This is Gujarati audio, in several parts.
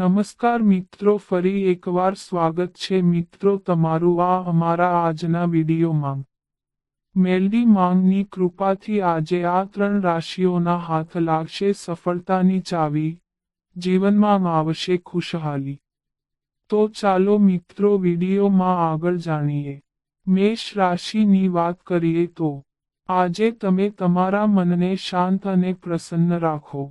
નમસ્કાર મિત્રો, ફરી એકવાર સ્વાગત છે મિત્રો તમારું આ અમારા આજના વિડીયોમાં. મેલડી માંગની કૃપાથી આજે આ ત્રણ રાશિઓના હાથ લાગશે, સફળતાની ચાવી જીવનમાં આવશે ખુશહાલી. તો ચાલો મિત્રો વિડીયોમાં આગળ જાણીએ. મેષ રાશિની વાત કરીએ તો આજે તમે તમારા મનને શાંત અને પ્રસન્ન રાખો.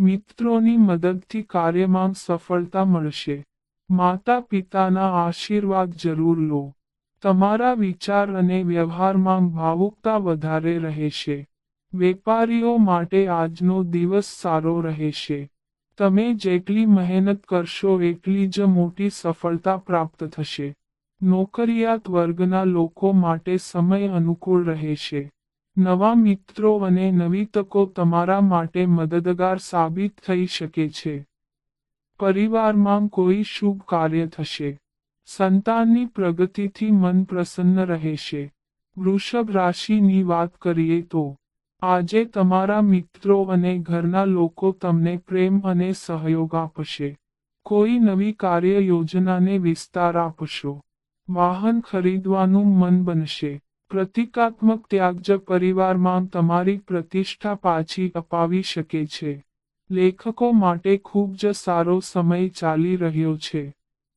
મિત્રોની મદદથી કાર્યમાં સફળતા મળશે. માતા પિતાના આશીર્વાદ જરૂર લો. તમારા વિચાર અને વ્યવહારમાં ભાવુકતા વધારે રહેશે. વેપારીઓ માટે આજનો દિવસ સારો રહેશે. તમે જેટલી મહેનત કરશો એટલી જ મોટી સફળતા પ્રાપ્ત થશે. નોકરિયાત વર્ગના લોકો માટે સમય અનુકૂળ રહેશે. નવા મિત્રો અને નવી તકો તમારા માટે મદદગાર સાબિત થઈ શકે છે. પરિવારમાં કોઈ શુભ કાર્ય થશે. સંતાનની પ્રગતિથી મન પ્રસન્ન રહેશે. વૃષભ રાશિની વાત કરીએ તો, આજે તમારા મિત્રો અને ઘરના લોકો તમને પ્રેમ અને સહયોગ આપશે. કોઈ નવી કાર્ય યોજનાને વિસ્તાર આપશો. વાહન ખરીદવાનું મન બનશે. પ્રતિકાત્મક ત્યાગ જ પરિવારમાં તમારી પ્રતિષ્ઠા પાછી અપાવી શકે છે. લેખકો માટે ખૂબ જ સારો સમય ચાલી રહ્યો છે.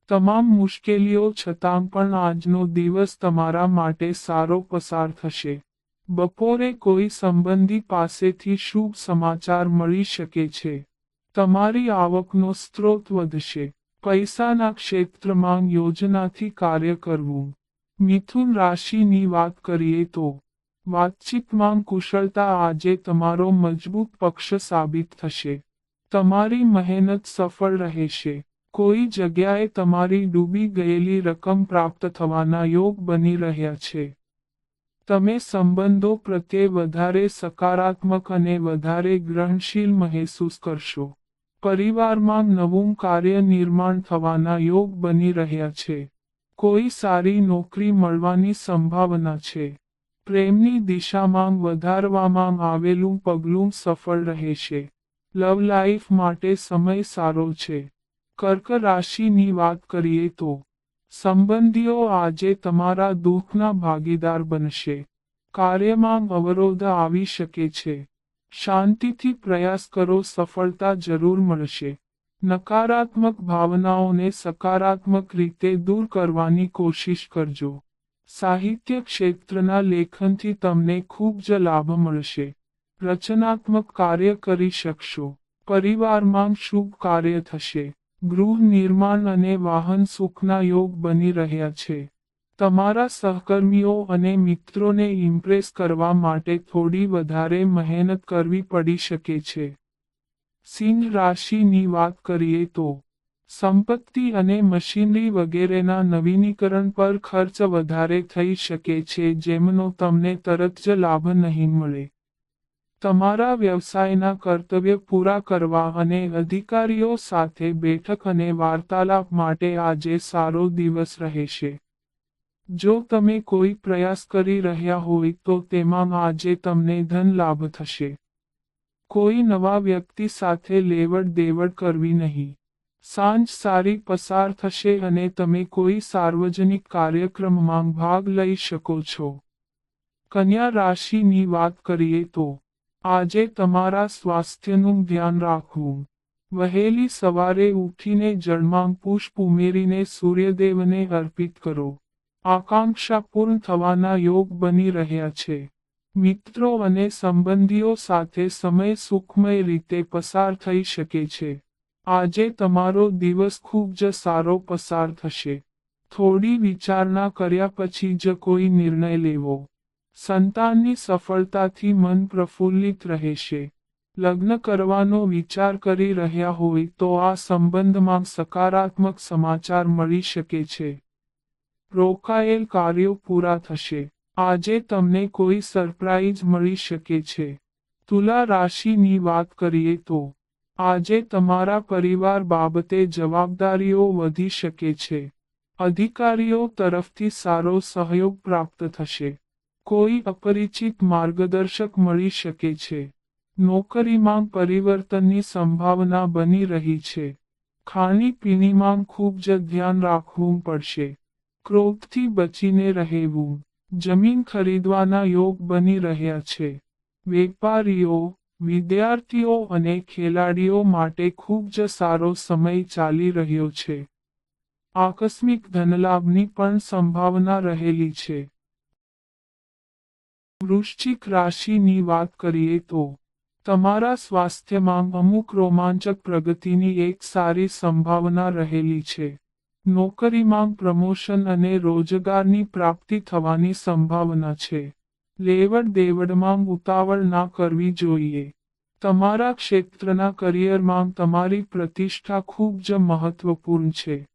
તમામ મુશ્કેલીઓ છતાં પણ આજનો દિવસ તમારા માટે સારો પસાર થશે. બપોરે કોઈ સંબંધી પાસેથી શુભ સમાચાર મળી શકે છે. તમારી આવકનો સ્ત્રોત વધશે. પૈસાના ક્ષેત્રમાં યોજનાથી કાર્ય કરવું. મિથુન રાશિની વાત કરીએ તો, વાતચીતમાં કુશળતા આજે તમારો મજબૂત પક્ષ સાબિત થશે. તમારી મહેનત સફળ રહેશે. કોઈ જગ્યાએ તમારી ડૂબી ગયેલી રકમ પ્રાપ્ત થવાના યોગ બની રહ્યા છે. તમે સંબંધો પ્રત્યે વધારે સકારાત્મક અને વધારે ગ્રહણશીલ મહેસૂસ કરશો. પરિવારમાં નવું કાર્ય નિર્માણ થવાના યોગ બની રહ્યા છે. કોઈ સારી નોકરી મળવાની સંભાવના છે. પ્રેમની દિશામાં વધારવામાં આવેલું પગલું સફળ રહેશે. લવ લાઈફ માટે સમય સારો છે. કર્ક રાશિની વાત કરીએ તો, સંબંધીઓ આજે તમારા દુઃખના ભાગીદાર બનશે. કાર્યમાં અવરોધ આવી શકે છે. શાંતિથી પ્રયાસ કરો, સફળતા જરૂર મળશે. નકારાત્મક ભાવનાઓને સકારાત્મક રીતે દૂર કરવાની કોશિશ કરજો. સાહિત્ય ક્ષેત્રના લેખનથી તમને ખૂબ જ લાભ મળશે. રચનાત્મક કાર્ય કરી શકશો. પરિવારમાં શુભ કાર્ય થશે. ગૃહ નિર્માણ અને વાહન સુખના યોગ બની રહ્યા છે. તમારા સહકર્મીઓ અને મિત્રોને ઇમ્પ્રેસ કરવા માટે થોડી વધારે મહેનત કરવી પડી શકે છે. સિંહ રાશિની વાત કરીએ તો, સંપત્તિ અને મશીનરી વગેરેના નવીનીકરણ પર ખર્ચ વધારે થઈ શકે છે, જેમનો તમને તરત જ લાભ નહીં મળે. તમારા વ્યવસાયના કર્તવ્ય પૂરા કરવા અને અધિકારીઓ સાથે બેઠક અને વાર્તાલાપ માટે આજે સારો દિવસ રહેશે. જો તમે કોઈ પ્રયાસ કરી રહ્યા હોય તો તેમાં આજે તમને ધન લાભ થશે. કોઈ નવા વ્યક્તિ સાથે લેવડ દેવડ કરવી નહીં. સાંજ સારી પસાર થશે અને તમે કોઈ સાર્વજનિક કાર્યક્રમમાં ભાગ લઈ શકો છો. કન્યા રાશિની વાત કરીએ તો, આજે તમારા સ્વાસ્થ્યનું ધ્યાન રાખવું. વહેલી સવારે ઉઠીને જળમાં પુષ્પ ઉમેરીને સૂર્યદેવને અર્પિત કરો. આકાંક્ષા પૂર્ણ થવાના યોગ બની રહ્યા છે. મિત્રો અને સંબંધીઓ સાથે સમય સુખમય રીતે પસાર થઈ શકે છે. આજે તમારો દિવસ ખૂબ જ સારો પસાર થશે. થોડી વિચારણા કર્યા પછી જ કોઈ નિર્ણય લેવો. સંતાનની સફળતાથી મન પ્રફુલ્લિત રહેશે. લગ્ન કરવાનો વિચાર કરી રહ્યા હોય તો આ સંબંધમાં સકારાત્મક સમાચાર મળી શકે છે. રોકાયેલ કાર્યો પૂરા થશે. આજે તમને કોઈ સરપ્રાઇઝ મળી શકે છે. તુલા રાશિની વાત કરીએ તો, આજે તમારા પરિવાર બાબતે જવાબદારીઓ વધી શકે છે. અધિકારીઓ તરફથી સારો સહયોગ પ્રાપ્ત થશે. કોઈ અપરિચિત માર્ગદર્શક મળી શકે છે. નોકરીમાં પરિવર્તનની સંભાવના બની રહી છે. ખાણીપીણીમાં ખૂબ જ ધ્યાન રાખવું પડશે. ક્રોધથી બચીને રહેવું. જમીન ખરીદવાના યોગ બની રહ્યા છે. વેપારીઓ, વિદ્યાર્થીઓ અને ખેલાડીઓ માટે ખૂબ જ સારો સમય ચાલી રહ્યો છે. આકસ્મિક ધનલાભની પણ સંભાવના રહેલી છે. વૃશ્ચિક રાશિની વાત કરીએ તો, તમારા સ્વાસ્થ્યમાં અમુક રોમાંચક પ્રગતિની એક સારી સંભાવના રહેલી છે. નોકરીમાં પ્રમોશન અને રોજગારની પ્રાપ્તિ થવાની સંભાવના છે. લેવડ દેવડમાં ઉતાવળ ના કરવી જોઈએ. તમારા ક્ષેત્રના કરિયરમાં તમારી પ્રતિષ્ઠા ખૂબ જ મહત્વપૂર્ણ છે.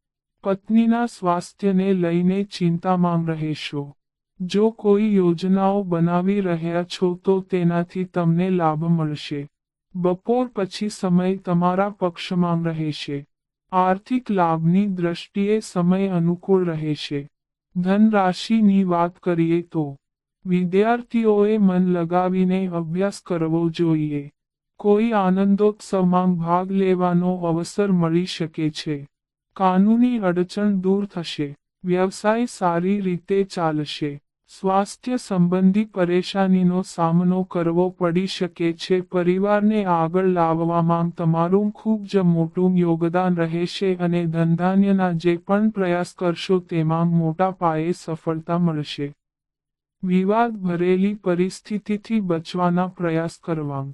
પત્નીના સ્વાસ્થ્યને લઈને ચિંતામાં રહેશો. જો કોઈ યોજનાઓ બનાવી રહ્યા છો તો તેનાથી તમને લાભ મળશે. બપોર પછી સમય તમારા પક્ષમાં રહેશે. આર્થિક લાભની દ્રષ્ટિએ સમય અનુકૂળ રહેશે ધનરાશિની વાત કરીએ તો, વિદ્યાર્થીઓએ મન લગાવીને અભ્યાસ કરવો જોઈએ. કોઈ આનંદોત્સવમાં ભાગ લેવાનો અવસર મળી શકે છે. કાનૂની અડચણ દૂર થશે. વ્યવસાય સારી રીતે ચાલશે. સ્વાસ્થ્ય સંબંધી પરેશાનીનો સામનો કરવો પડી શકે છે. પરિવારને આગળ લાવવામાં તમારું ખૂબ જ મોટું યોગદાન રહેશે અને ધંધાન્યના જે પણ પ્રયાસ કરશો તેમાં મોટા પાયે સફળતા મળશે. વિવાદ ભરેલી પરિસ્થિતિથી બચવાના પ્રયાસ કરવા.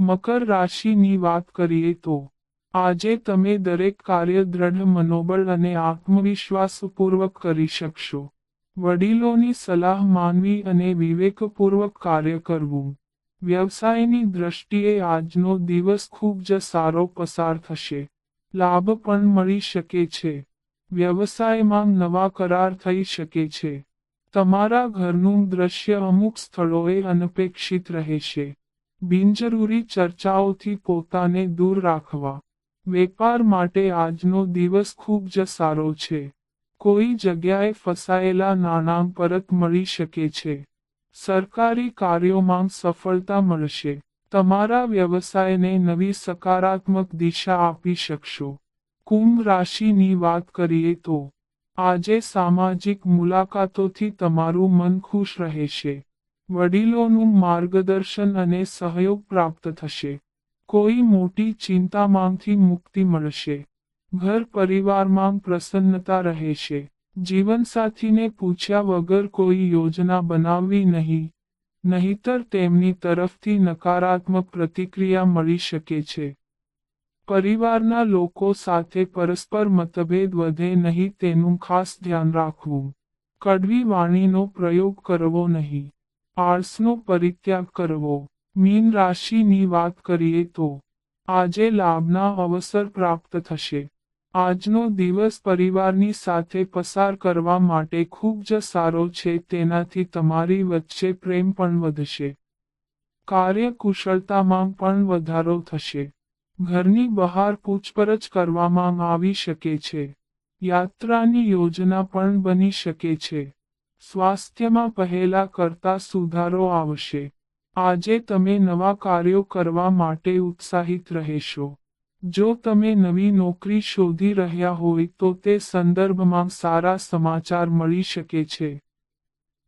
મકર રાશિની વાત કરીએ તો, આજે તમે દરેક કાર્ય દ્રઢ, મનોબળ અને આત્મવિશ્વાસપૂર્વક કરી શકશો. વડીલોની સલાહ માનવી અને વિવેકપૂર્વક કાર્ય કરવું. વ્યવસાયની દ્રષ્ટિએ આજનો દિવસ ખૂબ જ સારો પસાર થશે. લાભ પણ મળી શકે છે. વ્યવસાયમાં નવા કરાર થઈ શકે છે. તમારા ઘરનું દ્રશ્ય અમુક સ્થળોએ અનપેક્ષિત રહેશે. બિનજરૂરી ચર્ચાઓથી પોતાને દૂર રાખવા. વેપાર માટે આજનો દિવસ ખૂબ જ સારો છે. કોઈ જગ્યાએ ફસાયેલા નાણાં પરત મળી શકે છે. સરકારી કાર્યોમાં સફળતા મળશે. તમારા વ્યવસાયને નવી સકારાત્મક દિશા આપી શકશો. કુંભ રાશિની વાત કરીએ તો, આજે સામાજિક મુલાકાતોથી તમારું મન ખુશ રહેશે. વડીલોનું માર્ગદર્શન અને સહયોગ પ્રાપ્ત થશે. કોઈ મોટી ચિંતામાંથી મુક્તિ મળશે. ઘર પરિવારમાં પ્રસન્નતા રહેશે જીવનસાથીને પૂછ્યા વગર કોઈ યોજના બનાવવી નહીં. નહીતર તેમની તરફથી નકારાત્મક પ્રતિક્રિયા મળી શકે છે. પરિવારના લોકો સાથે પરસ્પર મતભેદ વધે નહીં તેનું ખાસ ધ્યાન રાખવું. કડવી વાણીનો પ્રયોગ કરવો નહીં. આળસનો પરિત્યાગ કરવો. મીન રાશિની વાત કરીએ તો, આજે લાભના અવસર પ્રાપ્ત થશે. આજનો દિવસ પરિવારની સાથે પસાર કરવા માટે ખૂબ જ સારો છે, તેનાથી તમારી વચ્ચે પ્રેમ પણ વધશે. કાર્યકુશળતામાં પણ વધારો થશે. ઘરની બહાર પૂછપરછ કરવામાં આવી શકે છે. યાત્રાની યોજના પણ બની શકે છે. સ્વાસ્થ્યમાં પહેલા કરતા સુધારો આવશે. આજે તમે નવા કાર્યો કરવા માટે ઉત્સાહિત રહેશો. જો તમે નવી નોકરી શોધી રહ્યા હોય તો તે સંદર્ભમાં સારા સમાચાર મળી શકે છે.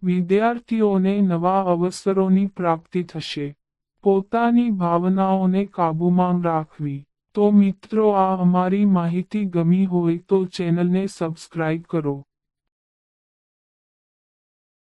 વિદ્યાર્થીઓને નવા અવસરોની પ્રાપ્તિ થશે. પોતાની ભાવનાઓને કાબૂમાં રાખવી. તો મિત્રો, આ અમારી માહિતી ગમી હોય તો ચેનલને સબસ્ક્રાઇબ કરો.